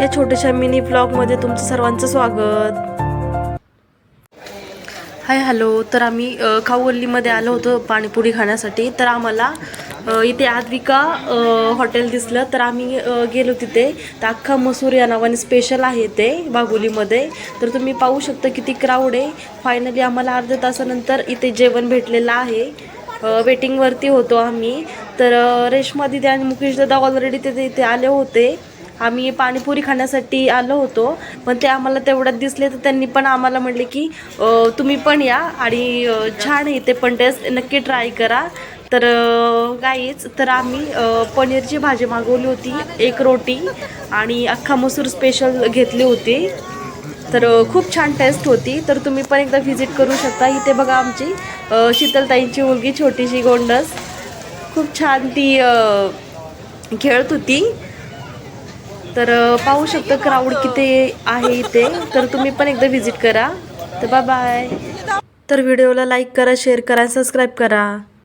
या छोट्याशा मिनी ब्लॉगमध्ये तुमचं सर्वांचं स्वागत. Hi hello. तर आम्ही अ, खाऊगल्लीमध्ये आलो होतो पाणीपुरी खाण्यासाठी. तर आम्हाला इथे आद्विका हॉटेल दिसलं. तर आम्ही गेलो तिथे. तर अख्खा मसूर या नावाने स्पेशल आहे ते बागुलीमध्ये. तर तुम्ही पाहू शकता किती क्राऊड आहे. फायनली आम्हाला अर्ध्या तासानंतर इथे जेवण भेटलेलं आहे. वेटिंगवरती होतो आम्ही. तर रेश्मा दिदी आणि मुकेश दादा ऑलरेडी तिथे इथे आले होते. आम्ही पाणीपुरी खाण्यासाठी आलो होतो पण ते आम्हाला तेवढ्यात दिसले तर त्यांनी पण आम्हाला म्हटले की तुम्ही पण या आणि छान आहे ते पण टेस्ट नक्की ट्राय करा. तर गाईच तर आम्ही पनीरची भाजी मागवली होती एक रोटी आणि अख्खा मसूर स्पेशल घेतली होती. तर खूप छान टेस्ट होती. तर तुम्ही पण एकदा व्हिजिट करू शकता. इथे बघा आमची शीतलताईंची मुलगी छोटीशी गोंडस. खूप छान ती खेळत होती. तर पाहू शकता क्राऊड किती आहे इथे. तर तुम्ही पण एकदा व्हिजिट करा. तर बाय तर व्हिडिओला लाईक करा शेअर करा सबस्क्राईब करा.